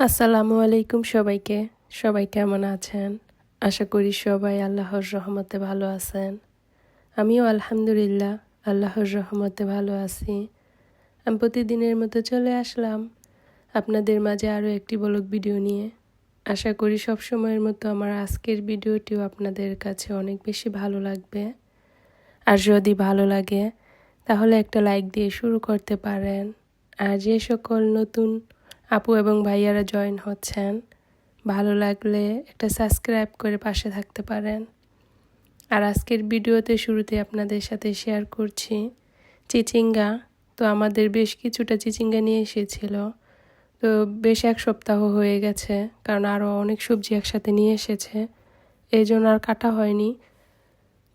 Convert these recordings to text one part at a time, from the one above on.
আসসালামু আলাইকুম সবাইকে। সবাই কেমন আছেন? আশা করি সবাই আল্লাহর রহমতে ভালো আছেন। আমিও আলহামদুলিল্লাহ আল্লাহর রহমতে ভালো আছি। আমি প্রতিদিনের মতো চলে আসলাম আপনাদের মাঝে আরও একটি বলক ভিডিও নিয়ে। আশা করি সব সময়ের মতো আমার আজকের ভিডিওটিও আপনাদের কাছে অনেক বেশি ভালো লাগবে। আর যদি ভালো লাগে, তাহলে একটা লাইক দিয়ে শুরু করতে পারেন। আর যে সকল নতুন আপু এবং ভাইয়ারা জয়েন হচ্ছেন। ভালো লাগলে একটা সাবস্ক্রাইব করে পাশে থাকতে পারেন। আর আজকের ভিডিওতে শুরুতে আপনাদের সাথে শেয়ার করছি চিচিঙ্গা। তো আমাদের বেশ কিছুটা চিচিঙ্গা নিয়ে এসেছিল। তো বেশ এক সপ্তাহ হয়ে গেছে, কারণ আরও অনেক সবজি একসাথে নিয়ে এসেছে। এই জন্য আর কাটা হয়নি।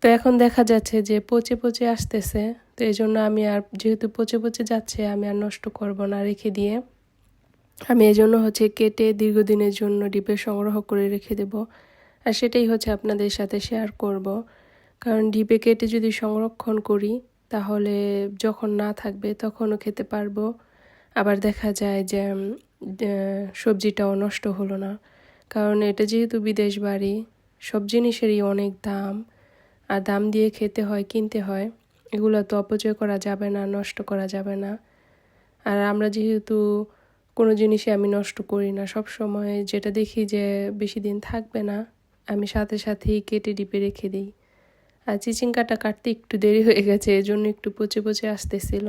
তো এখন দেখা যাচ্ছে যে পচে পচে আসতেছে। তো এই জন্য আমি আর যেহেতু পচে পচে যাচ্ছে, আমি আর নষ্ট করব না রেখে দিয়ে। আমি এজন্য হচ্ছে কেটে দীর্ঘদিনের জন্য ডিপে সংগ্রহ করে রেখে দেব। আর সেটাই হচ্ছে আপনাদের সাথে শেয়ার করব। কারণ ডিপে কেটে যদি সংরক্ষণ করি, তাহলে যখন না থাকবে তখনও খেতে পারব। আবার দেখা যায় যে সবজিটাও নষ্ট হলো না। কারণ এটা যেহেতু বিদেশ বাড়ি, সব জিনিসেরই অনেক দাম। আর দাম দিয়ে খেতে হয়, কিনতে হয়, এগুলো তো অপচয় করা যাবে না, নষ্ট করা যাবে না। আর আমরা যেহেতু কোনো জিনিসই আমি নষ্ট করি না। সব সময় যেটা দেখি যে বেশি দিন থাকবে না, আমি সাথে সাথেই কেটে ডিপে রেখে দিই। আর চিচিঙ্গাটা কাটতে একটু দেরি হয়ে গেছে, এজন্য একটু পচে পচে আসতেছিল।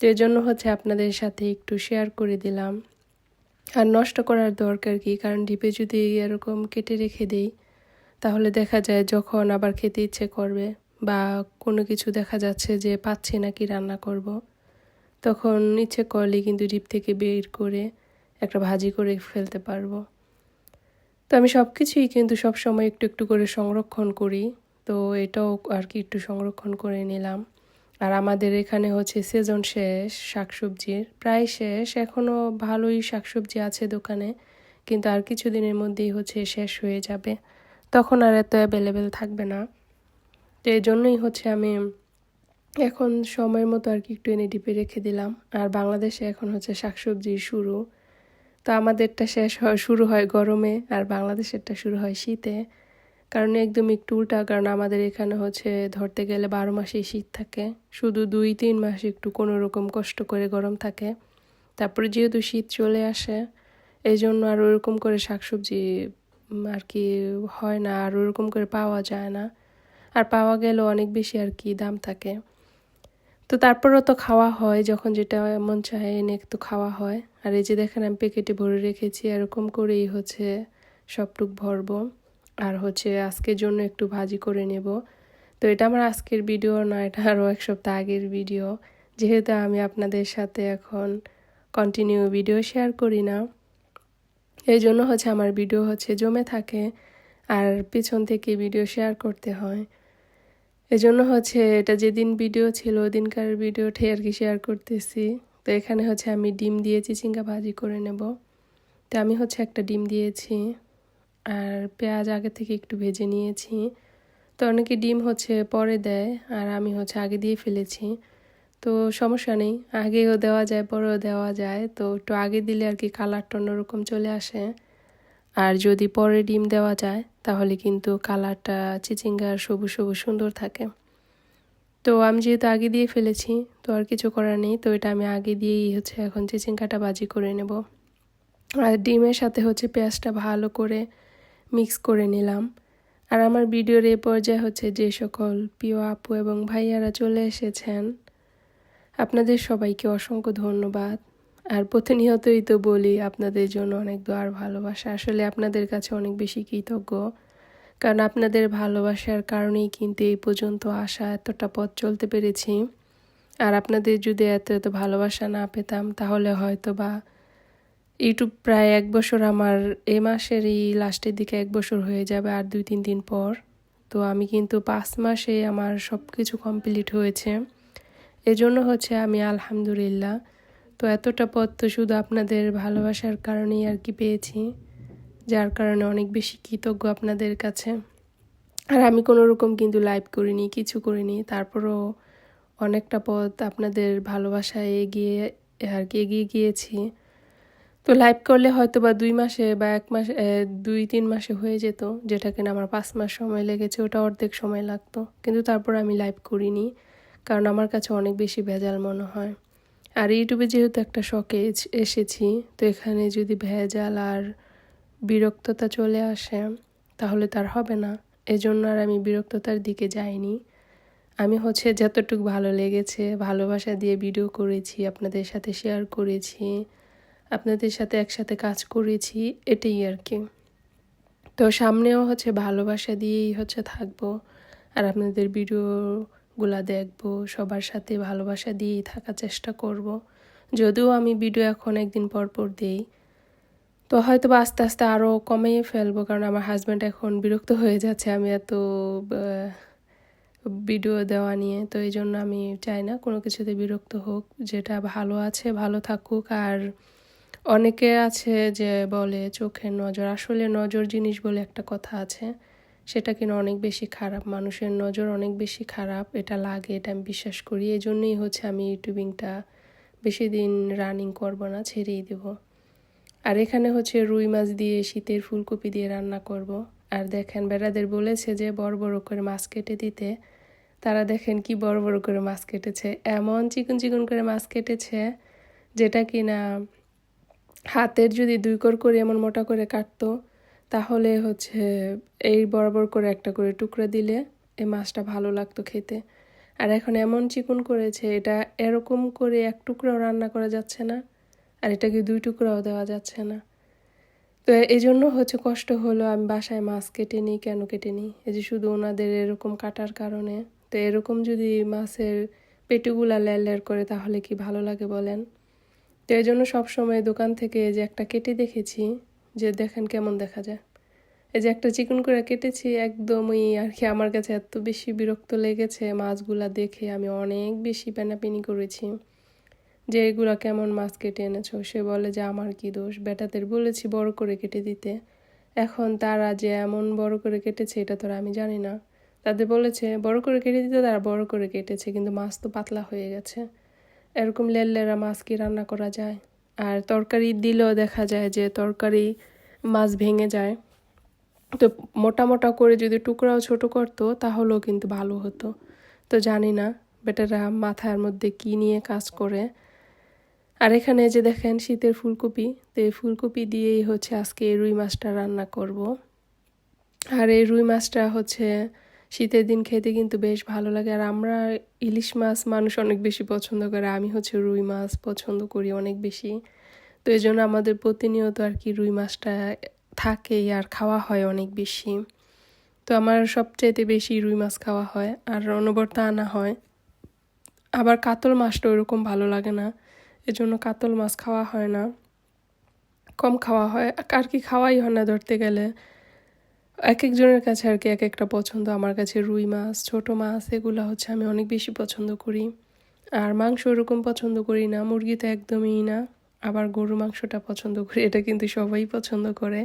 তো এজন্য হচ্ছে আপনাদের সাথে একটু শেয়ার করে দিলাম। আর নষ্ট করার দরকার কি? কারণ ডিপে যদি এরকম কেটে রেখে দিই, তাহলে দেখা যায় যখন আবার খেতে ইচ্ছে করবে বা কোনো কিছু দেখা যাচ্ছে যে পাচ্ছি না কি রান্না করব। তখন ইচ্ছে করলে কিন্তু ডিপ থেকে বের করে একটা ভাজি করে ফেলতে পারব। তো আমি সব কিছুই কিন্তু সব সময় একটু একটু করে সংরক্ষণ করি। তো এটাও আর কি একটু সংরক্ষণ করে নিলাম। আর আমাদের এখানে হচ্ছে সিজন শেষ শাকসবজির, প্রায় শেষ এখনও ভালোই শাকসবজি আছে দোকানে, কিন্তু আর কিছু দিনের মধ্যেই হচ্ছে শেষ হয়ে যাবে। তখন আর এত অ্যাভেলেবেল থাকবে না। তো এই জন্যই হচ্ছে আমি এখন সময়ের মতো আর কি একটু এনে ডিপে রেখে দিলাম। আর বাংলাদেশে এখন হচ্ছে শাকসবজির শুরু। তো আমাদেরটা শেষ হয় শুরু হয় গরমে, আর বাংলাদেশেরটা শুরু হয় শীতে। কারণ একদম একটু উল্টা, কারণ আমাদের এখানে হচ্ছে ধরতে গেলে বারো মাসেই শীত থাকে। শুধু দুই, তিন মাস একটু কোনো রকম কষ্ট করে গরম থাকে। তারপরে যেহেতু শীত চলে আসে এই জন্য আর ওরকম করে শাকসবজি আর কি হয় না, আর ওরকম করে পাওয়া যায় না। আর পাওয়া গেলেও অনেক বেশি আর কি দাম থাকে। তো তারপরেও তো খাওয়া হয়, যখন যেটা মন চায় এনে তো খাওয়া হয়। আর এই যে দেখেন, আমি প্যাকেটে ভরে রেখেছি, এরকম করেই হচ্ছে সবটুক ভরবো। আর হচ্ছে আজকের জন্য একটু ভাজি করে নেব। তো এটা আমার আজকের ভিডিও না, এটা আরও এক সপ্তাহ আগের ভিডিও। যেহেতু আমি আপনাদের সাথে এখন কন্টিনিউ ভিডিও শেয়ার করি না, এই জন্য হচ্ছে আমার ভিডিও হচ্ছে জমে থাকে। আর পিছন থেকে ভিডিও শেয়ার করতে হয়। এজন্য হচ্ছে এটা যেদিন ভিডিও ছিল, ওদিনকার ভিডিওটি আর কি শেয়ার করতেছি। তো এখানে হচ্ছে আমি ডিম দিয়ে চিচিঙ্গা ভাজি করে নেব। তো আমি হচ্ছে একটা ডিম দিয়েছি আর পেঁয়াজ আগে থেকে একটু ভেজে নিয়েছি। তো অনেকে ডিম হচ্ছে পরে দেয় আর আমি হচ্ছে আগে দিয়ে ফেলেছি। তো সমস্যা নেই, আগেও দেওয়া যায়, পরেও দেওয়া যায়। তো একটু আগে দিলে আর কি কালারটা অন্যরকম চলে আসে। আর যদি পরে ডিম দেওয়া যায়, তাহলে কিন্তু কালারটা চিচিঙ্গার সবুজ সবুজ সুন্দর থাকে। তো আমি যেহেতু আগে দিয়ে ফেলেছি, তো আর কিছু করার নেই, তো এটা আমি আগে দিয়েই হচ্ছে এখন চিচিঙ্গাটা বাজি করে নেব। আর ডিমের সাথে হচ্ছে পেঁয়াজটা ভালো করে মিক্স করে নিলাম। আর আমার ভিডিওর এ পর্যায়ে হচ্ছে যে সকল প্রিয় আপু এবং ভাইয়ারা চলে এসেছেন, আপনাদের সবাইকে অসংখ্য ধন্যবাদ। আর প্রতিনিয়তই তো বলি, আপনাদের জন্য অনেক দোয়ার ভালোবাসা। আসলে আপনাদের কাছে অনেক বেশি কৃতজ্ঞ, কারণ আপনাদের ভালোবাসার কারণেই কিন্তু এই পর্যন্ত আসা এতটা পথ চলতে পেরেছি। আর আপনাদের যদি এত এত ভালোবাসা না পেতাম, তাহলে হয়তো বা ইউটিউব প্রায় এক বছর আমার, এ মাসের এই লাস্টের দিকে এক বছর হয়ে যাবে আর দুই তিন দিন পর। তো আমি কিন্তু পাঁচ মাসে আমার সব কিছু কমপ্লিট হয়েছে। এজন্য হচ্ছে আমি আলহামদুলিল্লাহ তো এতটা পথ তো শুধু আপনাদের ভালোবাসার কারণেই আর কি পেয়েছি, যার কারণে অনেক বেশি কৃতজ্ঞ আপনাদের কাছে। আর আমি কোনো রকম কিন্তু লাইভ করিনি, কিছু করিনি, তারপরও অনেকটা পথ আপনাদের ভালোবাসায় এগিয়ে, আর কি এগিয়ে গিয়েছি। তো লাইভ করলে হয়তো বা দুই মাসে বা এক মাসে দুই, তিন মাসে হয়ে যেত, যেটা কিনা আমার পাঁচ মাস সময় লেগেছে, ওটা অর্ধেক সময় লাগতো। কিন্তু তারপর আমি লাইভ করিনি, কারণ আমার কাছে অনেক বেশি ভেজাল মনে হয়। আর ইউটিউবে যেহেতু একটা শখে এসেছি, তো এখানে যদি ভেজাল আর বিরক্ততা চলে আসে, তাহলে তার হবে না। এজন্য আর আমি বিরক্ততার দিকে যাইনি। আমি হচ্ছে যতটুকু ভালো লেগেছে, ভালোবাসা দিয়ে ভিডিও করেছি, আপনাদের সাথে শেয়ার করেছি, আপনাদের সাথে একসাথে কাজ করেছি, এটাই আর কি। তো সামনেও হচ্ছে ভালোবাসা দিয়েই হচ্ছে থাকব। আর আপনাদের ভিডিওগুলা দেখব, সবার সাথে ভালোবাসা দিয়েই থাকার চেষ্টা করব। যদিও আমি ভিডিও এখন একদিন পর পর দিই। তো হয়তো বা আস্তে আস্তে আরও কমেই ফেলব, কারণ আমার হাজব্যান্ড এখন বিরক্ত হয়ে যাচ্ছে আমি এত ভিডিও দেওয়া নিয়ে। তো এই জন্য আমি চাই না কোনো কিছুতে বিরক্ত হোক, যেটা ভালো আছে, ভালো থাকুক। আর অনেকে আছে যে বলে চোখের নজর, আসলে নজর জিনিস বলে একটা কথা আছে। সেটা কিনা অনেক বেশি খারাপ, মানুষের নজর অনেক বেশি খারাপ, এটা লাগে, এটা আমি বিশ্বাস করি। এই জন্যই হচ্ছে আমি ইউটিউবিংটা বেশি দিন রানিং করব না, ছেড়েই দেব। আর এখানে হচ্ছে রুই মাছ দিয়ে, শীতের ফুলকপি দিয়ে রান্না করব। আর দেখেন, বেড়াদের বলেছে যে বড় বড় করে মাছ কেটে দিতে। তারা দেখেন কি বড় বড় করে মাছ কেটেছে। এমন চিকন চিকন করে মাছ কেটেছে যেটা কিনা হাতের যদি দুই কর করে এমন মোটা করে কাটতো তাহলে হচ্ছে এই বরাবর করে একটা করে টুকরা দিলে এই মাছটা ভালো লাগতো খেতে। আর এখন এমন চিকন করেছে, এটা এরকম করে এক টুকরাও রান্না করা যাচ্ছে না, আর এটাকে দুই টুকরাও দেওয়া যাচ্ছে না। তো এই জন্য হচ্ছে কষ্ট হলো আমি বাসায় মাছ কেটে নিই, কেন কেটে নিই? এই যে শুধু ওনাদের এরকম কাটার কারণে। তো এরকম যদি মাছের পেটুগুলা লেয়ার লেয়ার করে তাহলে কি ভালো লাগে বলেন? তো এই জন্য সবসময় দোকান থেকে যে একটা কেটে দেখেছি যে দেখেন কেমন দেখা যায়। এই যে একটা চিকন করে কেটেছি, একদমই আর কি আমার কাছে এত বেশি বিরক্ত লেগেছে মাছগুলা দেখে। আমি অনেক বেশি পেনাপিনি করেছি। যে এগুলো কেমন মাছ কেটে এনেছো? সে বলে যে, আমার কি দোষ? বেটাদের বলেছি বড় করে কেটে দিতে। এখন তারা যে এমন বড় করে কেটেছে, এটা তো আমি জানি না। তাদের বলেছে, বড় করে কেটে দিতে, তারা বড় করে কেটেছে, কিন্তু মাছ তো পাতলা হয়ে গেছে। এরকম লেললেরা মাছ কি রান্না করা যায়? আর তরকারি দিলেও দেখা যায় যে তরকারি মাছ ভেঙে যায়। তো মোটা মোটা করে যদি টুকরাও ছোট করতো, তাহলেও কিন্তু ভালো হতো। তো জানি না বেটারা মাথার মধ্যে কি নিয়ে কাজ করে। আর এখানে যে দেখেন শীতের ফুলকপি, তো এই ফুলকপি দিয়েই হচ্ছে আজকে এই রুই মাছটা রান্না করব। আর এই রুই মাছটা হচ্ছে শীতের দিন খেতে কিন্তু বেশ ভালো লাগে। আর আমরা ইলিশ মাছ মানুষ অনেক বেশি পছন্দ করে। আমি হচ্ছে রুই মাছ পছন্দ করি অনেক বেশি। তো এই জন্য আমাদের প্রতিনিয়ত আর কি রুই মাছটা থাকেই আর খাওয়া হয় অনেক বেশি। তো আমার সবচাইতে বেশি রুই মাছ খাওয়া হয় আর অনবরত আনা হয়। আবার কাতল মাছটা ওইরকম ভালো লাগে না। এজন্য কাতল মাছ খাওয়া হয় না। কম খাওয়া হয়। আর কি খাওয়াই হয় না ধরতে গেলে। এক একজনের কাছে আর কি এক একটা পছন্দ। আমার কাছে রুই মাছ, ছোট মাছ, এগুলো হচ্ছে আমি অনেক বেশি পছন্দ করি। আর মাংস ওরকম পছন্দ করি না, মুরগি তো একদমই না। আবার গরু মাংসটা পছন্দ করি, এটা কিন্তু সবাই পছন্দ করে।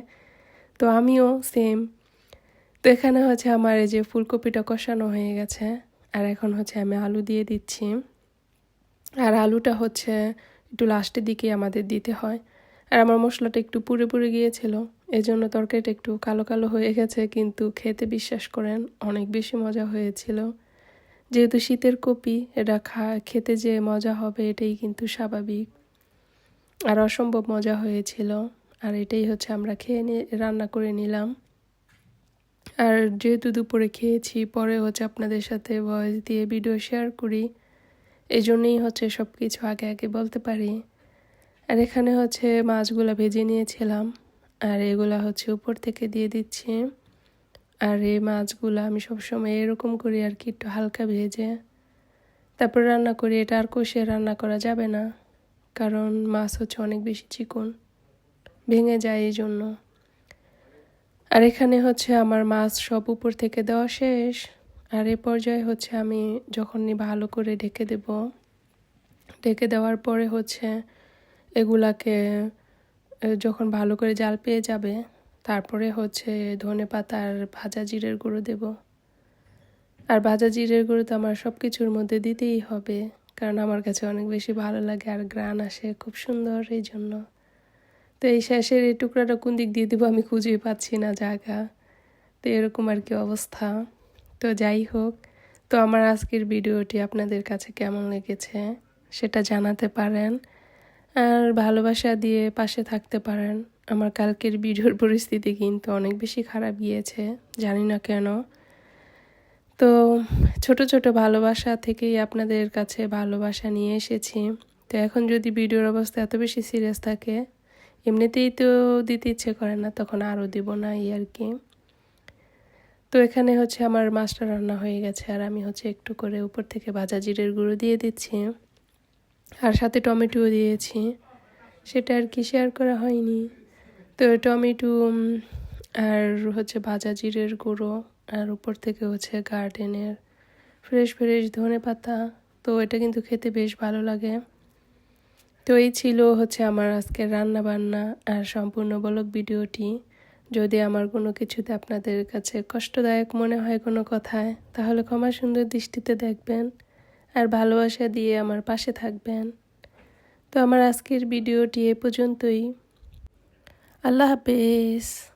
তো আমিও সেম তো এখানে হচ্ছে আমার এই যে ফুলকপিটা কষানো হয়ে গেছে, আর এখন হচ্ছে আমি আলু দিয়ে দিচ্ছি। আর আলুটা হচ্ছে একটু লাস্টের দিকে আমাদের দিতে হয়। আর আমার মশলাটা একটু পুড়ে পুড়ে গিয়েছিল। এই জন্য তরকারিটা একটু কালো কালো হয়ে গেছে, কিন্তু খেতে বিশ্বাস করেন অনেক বেশি মজা হয়েছিল। যেহেতু শীতের কপি, এটা খা, খেতে যে মজা হবে এটাই কিন্তু স্বাভাবিক। আর অসম্ভব মজা হয়েছিল। আর এটাই হচ্ছে আমরা খেয়ে নিয়ে, রান্না করে নিলাম। আর যেহেতু দুপুরে খেয়েছি, পরে হচ্ছে আপনাদের সাথে ভয়েস দিয়ে ভিডিও শেয়ার করি। এই জন্যই হচ্ছে সব কিছু আগে আগে বলতে পারি। আর এখানে হচ্ছে মাছগুলো ভেজে নিয়েছিলাম। আর এগুলা হচ্ছে উপর থেকে দিয়ে দিচ্ছি। আর এই মাছগুলো আমি সবসময় এরকম করি আর কি, একটু হালকা ভেজে। তারপর রান্না করি, এটা আর কষিয়ে রান্না করা যাবে না, কারণ মাছ হচ্ছে অনেক বেশি চিকন, ভেঙে যায় এই জন্য আর এখানে হচ্ছে আমার মাছ সব উপর থেকে দেওয়া শেষ। আর এ পর্যায়ে হচ্ছে আমি যখনই ভালো করে ঢেকে দেব, ঢেকে দেওয়ার পরে হচ্ছে এগুলাকে যখন ভালো করে জাল পেয়ে যাবে, তারপরে হচ্ছে ধনে পাতা আর ভাজা জিরের গুঁড়ো দেব। আর ভাজা জিরের গুঁড়ো তো আমার সব কিছুর মধ্যে দিতেই হবে, কারণ আমার কাছে অনেক বেশি ভালো লাগে আর গ্রান আসে খুব সুন্দর এই জন্য। তো এই শেষের এই টুকরাটা কোন দিক দিয়ে দেবো আমি খুঁজেই পাচ্ছি না জায়গা। তো এরকম আর কি অবস্থা। তো যাই হোক, তো আমার আজকের ভিডিওটি আপনাদের কাছে কেমন লেগেছে সেটা জানাতে পারেন। আর ভালোবাসা দিয়ে পাশে থাকতে পারেন। আমার কালকের ভিডিওর পরিস্থিতি কিন্তু অনেক বেশি খারাপ গিয়েছে, জানি না কেন। তো ছোট ছোট ভালোবাসা থেকেই আপনাদের কাছে ভালোবাসা নিয়ে এসেছি। তো এখন যদি ভিডিওর অবস্থা এত বেশি সিরিয়াস থাকে, এমনিতেই তো দিতে ইচ্ছে করে না, তখন আরও দিব না এই আর কি। তো এখানে হচ্ছে আমার মাছটা রান্না হয়ে গেছে, আর আমি হচ্ছে একটু করে উপর থেকে ভাজা জিরের গুঁড়ো দিয়ে দিচ্ছি। আর সাথে টমেটোও দিয়েছি। সেটা আর কি শেয়ার করা হয়নি। তো টমেটো আর হচ্ছে ভাজা জিরের গুঁড়ো, আর উপর থেকে হচ্ছে গার্ডেনের ফ্রেশ ফ্রেশ ধনে পাতা। তো এটা কিন্তু খেতে বেশ ভালো লাগে। তো এই ছিল হচ্ছে আমার আজকের রান্না বান্না আর সম্পূর্ণ বলক ভিডিওটি। যদি আমার কোনো কিছুতে আপনাদের কাছে কষ্টদায়ক মনে হয় কোনো কথায়, তাহলে ক্ষমা সুন্দর দৃষ্টিতে দেখবেন। আর ভালোবাসা দিয়ে আমার পাশে থাকবেন। তো আমার আজকের ভিডিওটি এ পর্যন্তই। আল্লাহ হাফেজ।